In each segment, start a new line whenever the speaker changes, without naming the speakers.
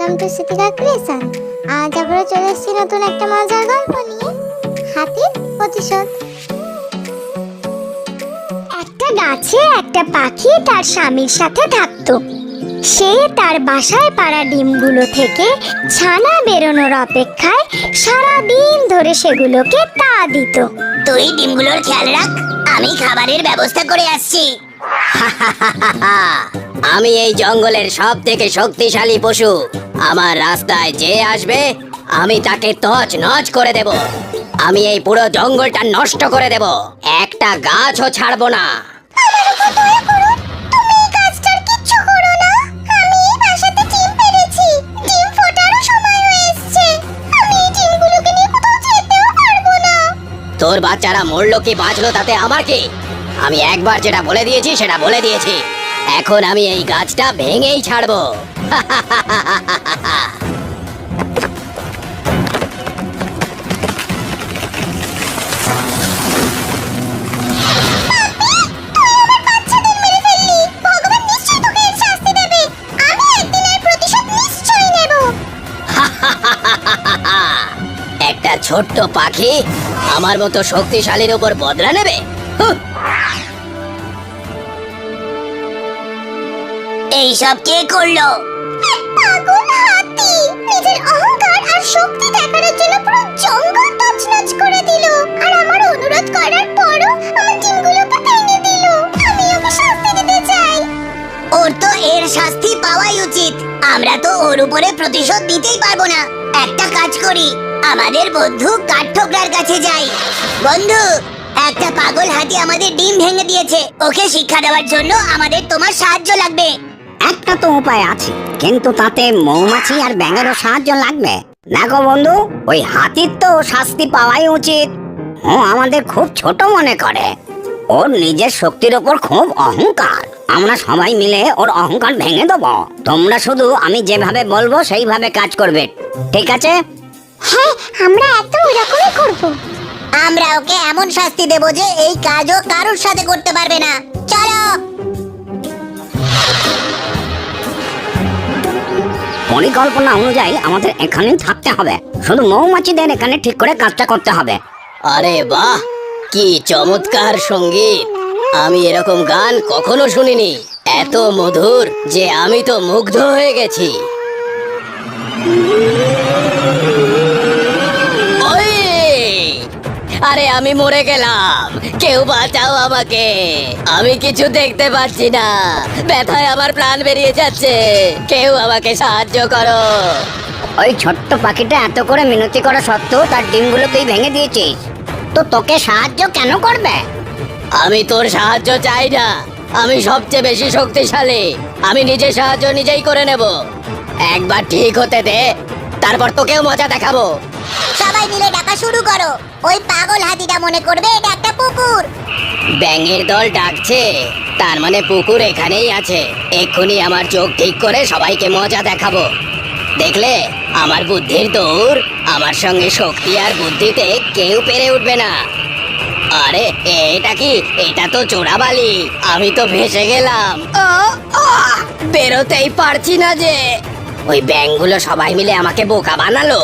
Welcome to Sitika creation আজ আবারও চলে এসেছি নতুন একটা মজার গল্প নিয়ে। হাতির প্রতিশোধ। একটা গাছে একটা পাখি তার স্বামীর সাথে থাকতো। সে তার বাসায় পাড়া ডিমগুলো থেকে ছানা বেরোনোর অপেক্ষায় সারা দিন ধরে সেগুলোকে তা দিত।
তুই ডিমগুলোর খেয়াল রাখ, আমি খাবারের ব্যবস্থা করে আসছি। আমি এই জঙ্গলের সব থেকে শক্তিশালী পশু। আমার রাস্তায় যে আসবে আমি তাকে তছ নচ করে দেব। আমি এই পুরো জঙ্গলটা নষ্ট করে দেব। একটা গাছও ছাড়বো না। তোর বাচ্চারা মরলো কি বাঁচলো তাতে আমার কি? আমি একবার যেটা বলে দিয়েছি সেটা বলে দিয়েছি। এখন আমি এই গাছটা ভেঙেই ছাড়বো। একটা ছোট্ট পাখি আমার মতো শক্তিশালীর উপর বদলা নেবে? এইসব কে করল?
পাগল হাতি নিজের অহংকার আর শক্তি দেখানোর জন্য পুরো জঙ্গল তছনছ করে দিল। আর আমার অনুরোধ করার পরও আমার ডিমগুলোকে ভেঙে দিল। আমি ওকে শাস্তি দিতে চাই।
ওর তো এর শাস্তি পাওয়াই উচিত। আমরা তো ওর উপরে প্রতিশোধ দিতেই পারব না। একটা কাজ করি আমাদের বন্ধু কাঠঠোকরার কাছে যাই। বন্ধু একটা পাগল হাতি আমাদের ডিম ভেঙে দিয়েছে। ওকে শিক্ষা দেওয়ার জন্য আমাদের তোমার সাহায্য লাগবে।
একটা তো উপায় আছে। কিন্তু তাতে মৌমাছি আর ব্যাঙেরও সাহায্য লাগবে। দেখো বন্ধু ওই হাতির তো শাস্তি পাওয়াই উচিত। ও আমাদের খুব ছোট মনে করে। ওর নিজের শক্তির ওপর খুব অহংকার। আমরা সবাই মিলে ওর অহংকার ভেঙে দেবো। তোমরা শুধু আমি যেভাবে বলব সেইভাবে কাজ করবে। ঠিক আছে?
হ্যাঁ আমরা একদম ওরকমই করব।
আমরা ওকে এমন শাস্তি দেব যে এই কাজও কারোর সাথে করতে পারবে না। চলো!
পরিকল্পনা অনুযায়ী আমাদের এখানেই থাকতে হবে। শুধু মৌমাছিদের এখানে ঠিক করে কাজটা করতে হবে।
আরে বাহ, কি চমৎকার সংগীত। আমি এরকম গান কখনো শুনিনি। এত মধুর যে আমি তো মুগ্ধ হয়ে গেছি। আরে আমি মরে গেলাম। কেউ বাঁচাও আমাকে। আমি কিছু দেখতে পাচ্ছি না। ব্যথায় আমার প্রাণ বেরিয়ে যাচ্ছে। কেউ আমাকে সাহায্য করো।
ওই ছোট্ট পাখিটা এত করে মিনতি করা সত্ত্বেও তার ডিমগুলো তুই ভেঙে দিয়েছিস। তো তোকে সাহায্য কেন করবে?
আমি তোর সাহায্য চাই না। আমি সবচেয়ে বেশি শক্তিশালী। আমি নিজে সাহায্য নিজেই করে নেব। একবার ঠিক হতে দে। তারপর তোকেও মজা দেখাবো।
সবাই মিলে ডাকা শুরু করো। ওই পাগল হাতিটা মনে করবে এটা একটা পুকুর।
ব্যাঙের দল ডাকছে। তার মানে পুকুর এখানেই আছে। এক্ষুনি আমার চোখ ঠিক করে সবাইকে মজা দেখাবো। দেখলে? আমার বুদ্ধির দৌড় আমার সঙ্গে শক্তি আর বুদ্ধিতে কেউ পেরে উঠবে না। আরে এটা কি? এটা তো চোরাবালি। আমি তো ভেসে গেলাম। বেরোতেই পারছি না যে। ওই ব্যাঙগুলো সবাই মিলে আমাকে বোকা বানালো।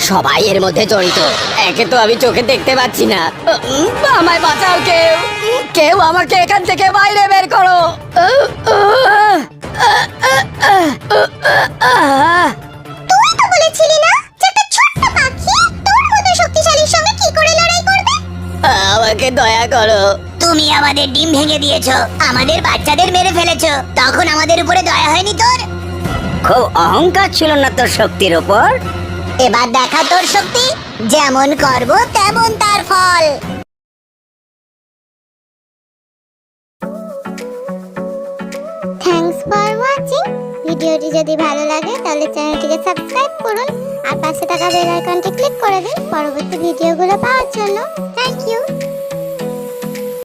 সবাই এর মধ্যে জড়িত। একে তো আমি চোখে দেখতে পাচ্ছি না। উম, আমায় বাঁচাও কেউ। কেউ আমাকে এখান থেকে বাইরে বের করো। আহ, আহ, আহ, আহ, আহ, আহ।
তুই তো বলেছিলি না যে একটা ছোট্ট পাখি তোর মতো শক্তিশালীর সঙ্গে কি করে লড়াই করবে?
আমাকে দয়া করো। তুমি আমাদের ডিম ভেঙে দিয়েছ আমাদের বাচ্চাদের মেরে ফেলেছো তখন আমাদের উপরে দয়া হয়নি তোর?
খুব অহংকার ছিল না তোর শক্তির ওপর
এবার দেখা তোর শক্তি। যেমন করব তেমন তার ফল। থ্যাঙ্কস ফর ওয়াচিং ভিডিওটি যদি ভালো লাগে, তাহলে চ্যানেলটিকে সাবস্ক্রাইব করুন। আর পাশে থাকা বেল আইকনটি ক্লিক করে দিন পরবর্তী ভিডিওগুলো পাওয়ার জন্য। Thank you